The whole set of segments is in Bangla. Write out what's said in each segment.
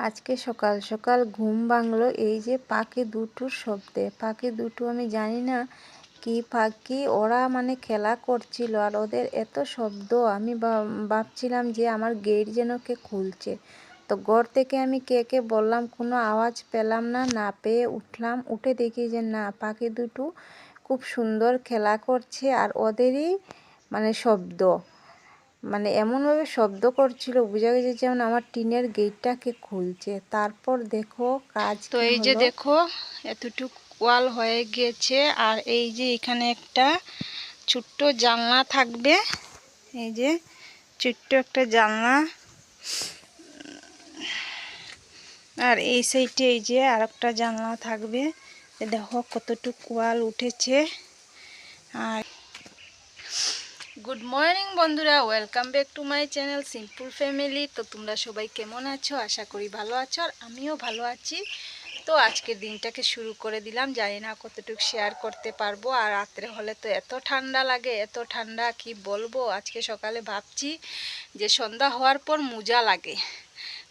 আজকে সকাল সকাল ঘুম ভাঙলো। এই যে পাখি দুটোর শব্দে, পাখি দুটো আমি জানি না কি পাখি, ওরা মানে খেলা করছিল আর ওদের এত শব্দ, আমি ভাবছিলাম যে আমার গেট যেন কে খুলছে। তো ঘর থেকে আমি কে কে বললাম, কোনো আওয়াজ পেলাম না না পেয়ে উঠলাম। উঠে দেখি যে না, পাখি দুটো খুব সুন্দর খেলা করছে আর ওদেরই মানে শব্দ। মানে এমনভাবে শব্দ করছিল বোঝা গেছে যেমন আমার টিনের গেটটাকে খুলছে। তারপর দেখো কাজ তো এই যে দেখো এতটুক ওয়াল হয়ে গিয়েছে আর এই যে এখানে একটা ছোট্ট জানলা থাকবে। এই যে ছোট্ট একটা জানলা। আর এই সাইডে এই যে আর একটা জানলা থাকবে। দেখো কতটুক ওয়াল উঠেছে। আর গুড মর্নিং বন্ধুরা। Welcome back to my channel simple family তো তোমরা সবাই কেমন আছো? আশা করি ভালো আছো, আর আমিও ভালো আছি। তো আজকের দিনটাকে শুরু করে দিলাম। জানি না কতটুকু শেয়ার করতে পারব, আর রাত্রে হলে তো এত ঠান্ডা লাগে, এত ঠান্ডা, কি বলব? আজকে সকালে ভাবছি যে সন্ধ্যা হওয়ার পর মোজা লাগে।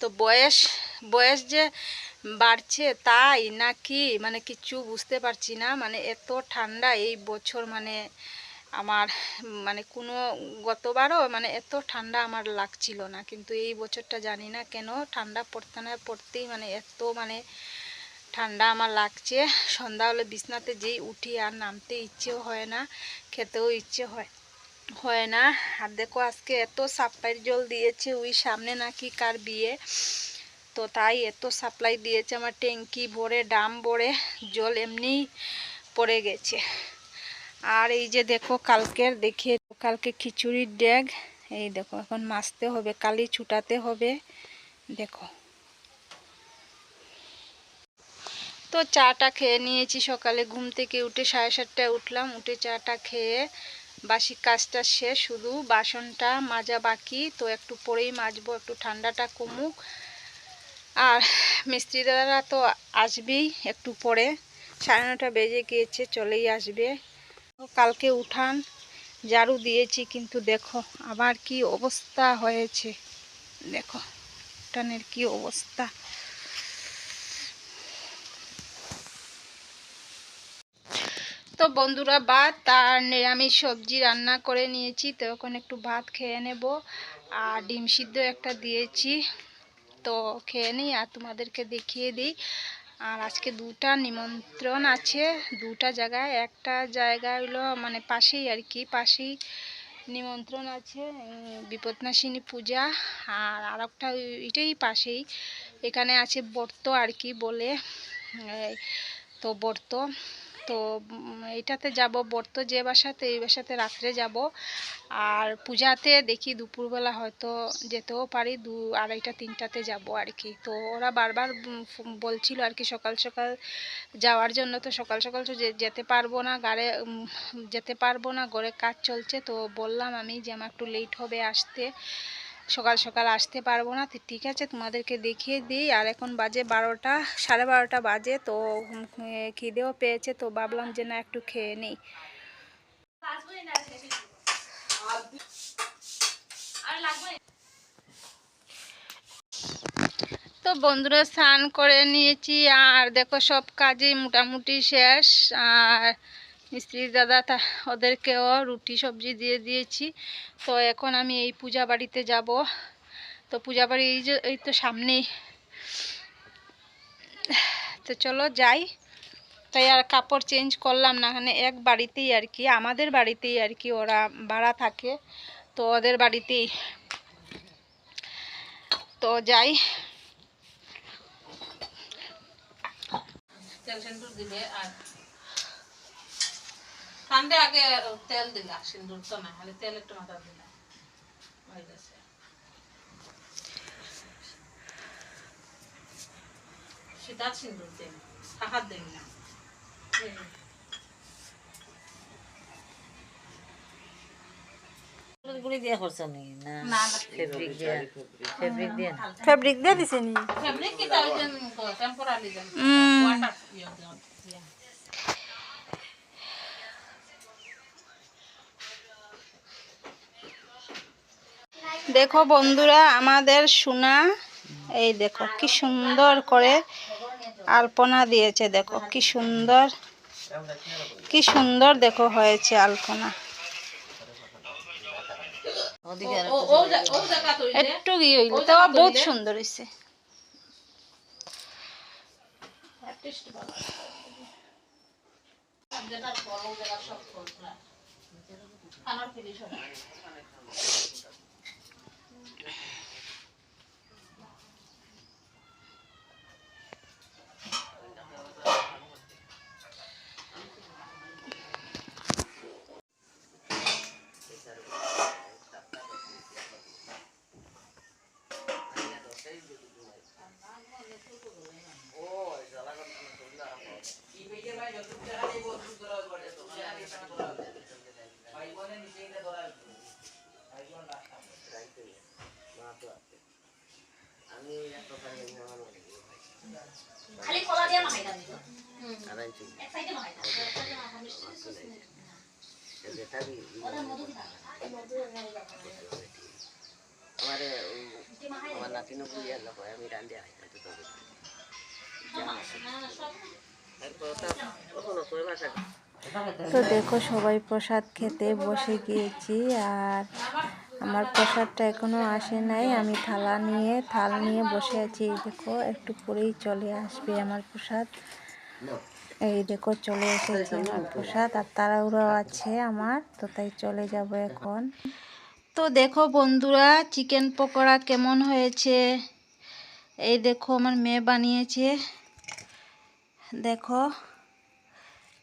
তো বয়স বয়স যে বাড়ছে তাই নাকি? মানে কিছু বুঝতে পারছি না। মানে এত ঠান্ডা এই বছর মানে আমার মানে কোনো, গতবারও মানে এত ঠান্ডা আমার লাগছিল না। কিন্তু এই বছরটা জানি না কেন ঠান্ডা পড়তে না পড়তেই মানে এত মানে ঠান্ডা আমার লাগছে। সন্ধ্যা হলে বিছনাতে যেই উঠি আর নামতে ইচ্ছেও হয় না, খেতেও ইচ্ছে হয় হয় না। আর দেখো আজকে এত সাপ্লাইয়ের জল দিয়েছে, ওই সামনে নাকি কার বিয়ে? তো তাই এত সাপ্লাই দিয়েছে, আমার ট্যাঙ্কি ভরে ডাম ভরে, জল এমনিই পড়ে গেছে। আর এই যে দেখো কালকের দেখে কালকে খিচুড়ির ড্যাগ এই দেখো, এখন মাছতে হবে কালি ছুটাতে হবে। দেখো। তো চাটা খেয়ে নিয়েছি সকালে, ঘুম থেকে উঠে সাড়ে সাতটায় উঠলাম, উঠে চাটা খেয়ে বাসি কাজটা শেষ, শুধু বাসনটা মাজা বাকি, তো একটু পরেই মাজবো, একটু ঠান্ডাটা কমুক। আর মিস্ত্রি দাদারা তো আসবেই একটু পরে, সাড়ে নটা বেজে গিয়েছে, চলেই আসবে। কালকে উঠান, ঝাড়ু দিয়েছি, কিন্তু দেখো আবার কি অবস্থা হয়েছে। দেখো, উঠানের কি অবস্থা। তো বন্ধুরা, ভাত আর নিরামিষ সবজি রান্না করে নিয়েছি, তো এখন একটু ভাত খেয়ে নেব। আর ডিম সিদ্ধ একটা দিয়েছি, তো খেয়ে নিই, আর তোমাদেরকে দেখিয়ে দিই। আর আজকে দুটা নিমন্ত্রণ আছে, দুটা জায়গায়। একটা জায়গা হলো মানে পাশেই আর কি, পাশেই নিমন্ত্রণ আছে বিপদনাশিনী পূজা। আর আর একটা এটাই পাশেই। এখানে আছে বর্ত আর কি বলে তো ব্রত। তো উম, এইটাতে যাব ব্রত যে বাসাতে এই বাসাতে রাত্রে যাব। আর পূজাতে দেখি দুপুরবেলা হয়তো যেতেও পারি দু আড়াইটা তিনটাতে যাব আর কি তো ওরা বারবার বলছিল আর কি সকাল সকাল যাওয়ার জন্য। তো সকাল সকাল যেতে পারব না গাড়ে যেতে পারব না ঘরে কাজ চলছে। তো বললাম আমি যে আমার একটু লেট হবে আসতে। সকাল সকাল আসতে পারব না ঠিক আছে তোমাদেরকে দেখিয়ে দিই। আর এখন বাজে বারোটা, সাড়ে বারোটা বাজে, তো খিদেও পেয়েছে, তো ভাবলাম যে না একটু খেয়ে নিই। তো বন্ধুরা, স্নান করে নিয়েছি, আর দেখো সব কাজই মোটামুটি শেষ, আর মিস্ত্রি দাদা তা ওদেরকেও রুটি, সবজি দিয়ে দিয়েছি। তো এখন আমি এই পূজা বাড়িতে যাব। তো পূজা বাড়ি এই যে, এই তো সামনেই তো চলো যাই। তাই আর কাপড় চেঞ্জ করলাম না এখানে এক বাড়িতেই আর কি, আমাদের বাড়িতেই আর কি ওরা ভাড়া থাকে। তো ওদের বাড়িতেই। তো যাই। দিলে আর ঠান্ডে আগে তেল দিলা সিন্দুর তো না খালি তেল একটু মাথা দিলা। হয়ে গেছে। সীতার সিন্দুর দেন হাত দেন না। গুলি দিয়ে করছ নি? না না ফেব্রিক দিয়ে। দিছে নি? ফেব্রিক কি তাও টেম্পোরারি যেন ওয়াটার দেখো বন্ধুরা, আমাদের সোনা, এই দেখো কি সুন্দর করে আলপনা দিয়েছে, দেখো কি সুন্দর কি সুন্দর দেখো হয়েছে আলপনা। একটু বহুত সুন্দর হয়েছে হয় তো তো দেখো সবাই প্রসাদ খেতে বসে গিয়েছি আর আমার প্রসাদটা এখনও আসে নাই। আমি থালা নিয়ে, থাল নিয়ে বসে আছি। দেখো, একটু পরেই চলে আসবে আমার প্রসাদ। এই দেখো চলে এসেছে আমার প্রসাদ আর তাড়াহুড়ো আছে আমার তো তাই চলে যাব এখন। তো দেখো বন্ধুরা চিকেন পকোড়া কেমন হয়েছে? এই দেখো আমার মেয়ে বানিয়েছে। দেখো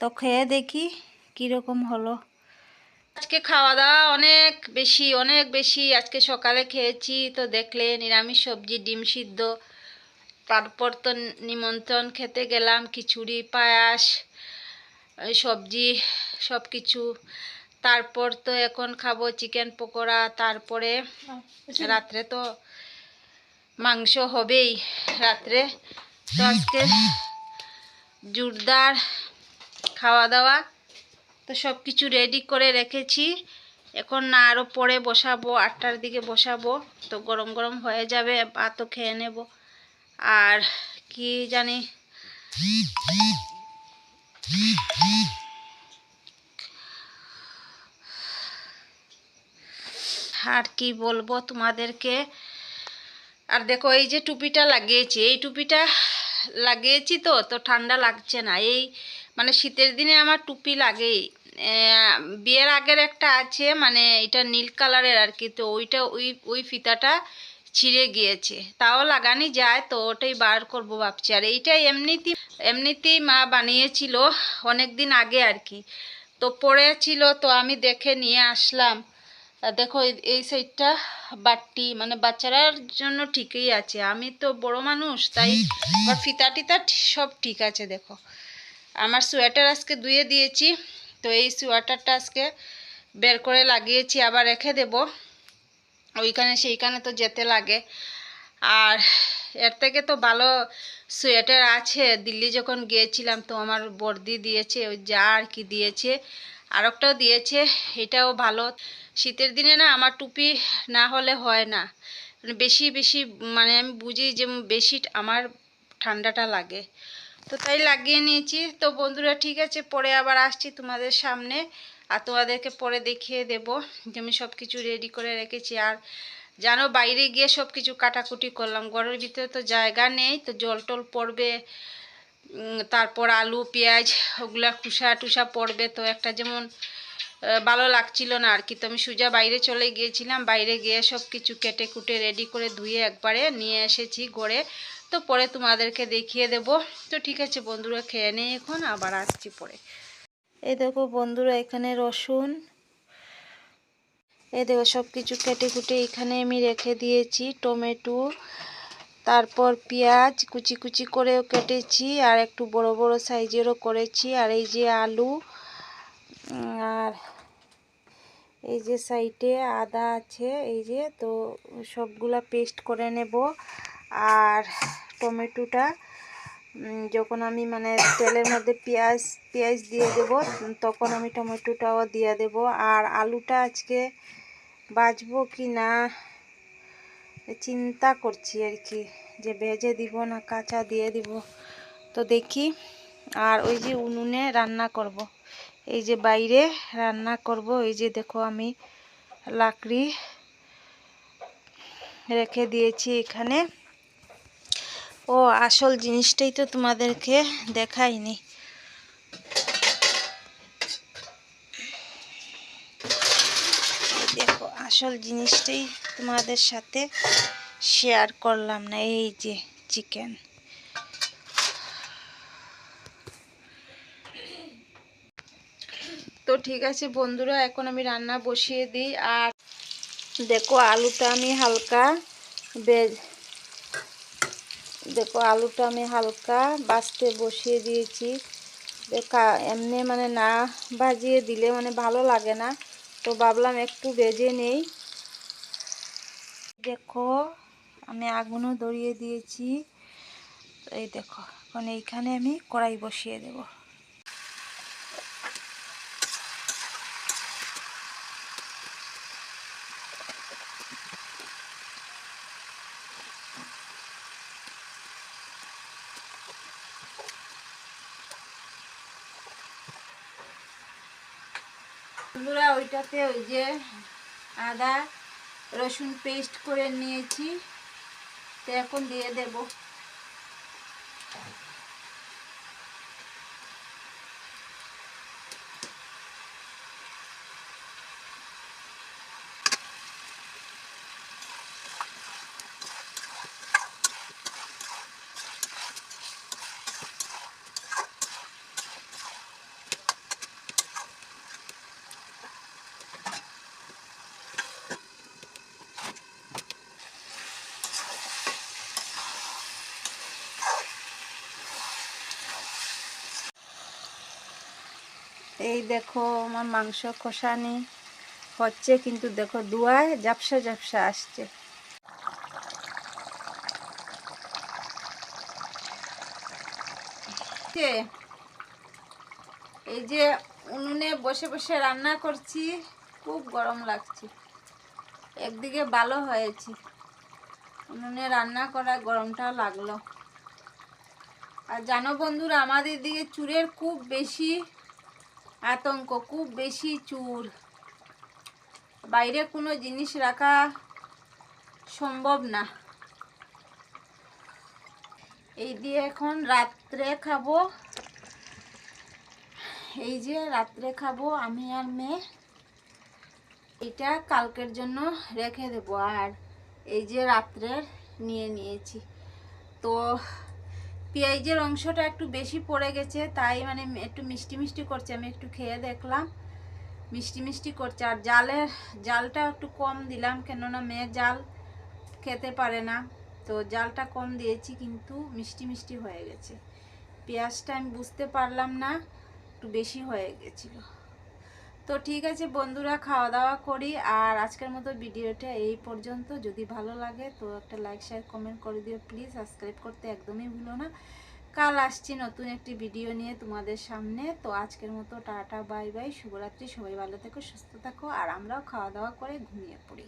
তো খেয়ে দেখি কীরকম হলো। আজকে খাওয়া দাওয়া অনেক বেশি অনেক বেশি। আজকে সকালে খেয়েছি তো দেখলে নিরামিষ সবজি ডিম সিদ্ধ। তারপর তো নিমন্ত্রণ খেতে গেলাম খিচুড়ি পায়াস সবজি সব কিছু তারপর তো এখন খাব চিকেন পকোড়া তারপরে রাত্রে তো মাংস হবেই। রাত্রে তো আজকে জোরদার খাওয়া দাওয়া তো সব কিছু রেডি করে রেখেছি। এখন না আরও পরে বসাবো আটটার দিকে বসাবো। তো গরম গরম হয়ে যাবে ভাতও খেয়ে নেব। আর কি জানি? আর কি বলব তোমাদেরকে? আর দেখো, এই যে টুপিটা লাগিয়েছি, এই টুপিটা লাগিয়েছি তো তো ঠান্ডা লাগছে না। এই মানে শীতের দিনে আমার টুপি লাগেই। বিয়ের আগের একটা আছে মানে এটা নীল কালারের আর কি, তো ওইটা, ওই ওই ফিতাটা ছিঁড়ে গিয়েছে। তাও লাগানি যায় তো, ওটাই বার করব ভাবছি। আর এইটা এমনিতেই এমনিতেই মা বানিয়েছিল অনেক দিন আগে আর কি। তো পড়েছিল তো আমি দেখে নিয়ে আসলাম। দেখো এই- সাইডটা বাট্টি মানে বাচ্চারার জন্য ঠিকই আছে। আমি তো বড় মানুষ, তাই বা ফিতা টিতা সব ঠিক আছে, দেখো। আমার সোয়েটার আজকে ধুয়ে দিয়েছি, তো এই সোয়েটারটা আজকে বের করে লাগিয়েছি, আবার রেখে দেব। ওইখানে সেইখানে তো যেতে লাগে। আর এর থেকে তো ভালো সোয়েটার আছে। দিল্লি যখন গিয়েছিলাম তো আমার বর্দি দিয়েছে, ওই যা আর কি দিয়েছে। আর একটাও দিয়েছে, এটাও ভালো। শীতের দিনে না আমার টুপি না হলে হয় না। মানে বেশি বেশি মানে আমি বুঝি যে বেশি আমার ঠান্ডাটা লাগে। তো তাই লাগিয়ে নিয়েছি। তো বন্ধুরা ঠিক আছে, পরে আবার আসছি তোমাদের সামনে। আর তোমাদেরকে পরে দেখিয়ে দেব যে আমি সব কিছু রেডি করে রেখেছি। আর জানো, বাইরে গিয়ে সব কিছু কাটাকুটি করলাম। ঘরের ভিতরে তো জায়গা নেই, তো জল টল পড়বে তারপর আলু, পেঁয়াজ, ওগুলা খুসা টুসা পড়বে। তো একটা যেমন ভালো লাগছিল না আর কি। তো আমি সোজা বাইরে চলে গিয়েছিলাম। বাইরে গিয়ে সব কিছু কেটে কুটে রেডি করে ধুয়ে একবারে নিয়ে এসেছি ঘরে। তো পরে তোমাদেরকে দেখিয়ে দেব। তো ঠিক আছে বন্ধুরা, খেয়ে নেই এখন আবার আসছি পরে। এই দেখো বন্ধুরা, এখানে রসুন। এই দেখো সব কিছু কেটে কুটে এখানে আমি রেখে দিয়েছি টমেটো। তারপর পেঁয়াজ, কুচি কুচি করেও কেটেছি, আর একটু বড় বড় সাইজেরও করেছি। আর এই যে আলু আর এই যে সাইডে আদা আছে, এই যে, তো সবগুলা পেস্ট করে নেব। আর টমেটোটা যখন আমি মানে তেলের মধ্যে পেঁয়াজ পেঁয়াজ দিয়ে দেব, তখন আমি টমেটোটাও দিয়ে দেব। আর আলুটা আজকে বাজবো কি না, চিন্তা করছি আর কি। যে ভেজে দিব না কাঁচা দিয়ে দিব। তো দেখি, আর ওই যে উনুনে রান্না করব। এই যে বাইরে রান্না করব, এই যে দেখো আমি লাকড়ি রেখে দিয়েছি এখানে। ও, আসল জিনিসটাই তো তোমাদেরকে দেখাইনি। দেখো, আসল জিনিসটাই তোমাদের সাথে শেয়ার করলাম না, এই যে চিকেন তো ঠিক আছে বন্ধুরা, এখন আমি রান্না বসিয়ে দিই, আর দেখো আলুটা আমি হালকা বেজ দেখো, আলুটা আমি হালকা বাছতে বসিয়ে দিয়েছি। এমনি মানে না ভাজিয়ে দিলে মানে ভালো লাগে না। তো ভাবলাম একটু বেজে নেই। দেখো, আমি আগুনও ধরিয়ে দিয়েছি। এই দেখো, এখন এইখানে আমি কড়াই বসিয়ে দেব। বন্ধুরা ওইটাতে ওই যে আদা রসুন পেস্ট করে নিয়েছি। তো এখন দিয়ে দেব। এই দেখো আমার মাংস কষানি হচ্ছে, কিন্তু দেখো দুয়ায় ঝাপসা ঝাপসা আসছে। এই যে উনুনে বসে বসে রান্না করছি, খুব গরম লাগছে। একদিকে ভালো হয়েছে। উনুনে রান্না করা গরমটা লাগল। আর জানো বন্ধুরা, আমাদের দিকে চুরের খুব বেশি আতঙ্ক, খুব বেশি চুর বাইরে কোনো জিনিস রাখা সম্ভব না। এই দিয়ে এখন রাত্রে খাব। এই যে রাত্রে খাব, আমি আর মেয়ে। এটা কালকের জন্য রেখে দেবো। আর এই যে রাত্রের নিয়ে নিয়েছি। তো পেঁয়াজের অংশটা একটু বেশি পড়ে গেছে, তাই মানে একটু মিষ্টি মিষ্টি করছে, আমি একটু খেয়ে দেখলাম। মিষ্টি মিষ্টি করছে, আর জালের জালটা একটু কম দিলাম, কেননা মেয়ে জাল খেতে পারে না। তো জালটা কম দিয়েছি, কিন্তু মিষ্টি মিষ্টি হয়ে গেছে। পেঁয়াজটা আমি বুঝতে পারলাম না, একটু বেশি হয়ে গেছিল। তো ঠিক আছে বন্ধুরা খাওয়া দাওয়া করি। আর আজকের মতো ভিডিওটা এই পর্যন্ত। যদি ভালো লাগে তো একটা লাইক শেয়ার কমেন্ট করে দিও। প্লিজ সাবস্ক্রাইব করতে একদমই ভুলো না। কাল আসছি নতুন একটি ভিডিও নিয়ে তোমাদের সামনে। তো আজকের মতো টাটা বাই বাই শুভরাত্রি। সবাই ভালো থেকো, সুস্থ থাকো। আর আমরাও খাওয়া দাওয়া করে ঘুমিয়ে পড়ি।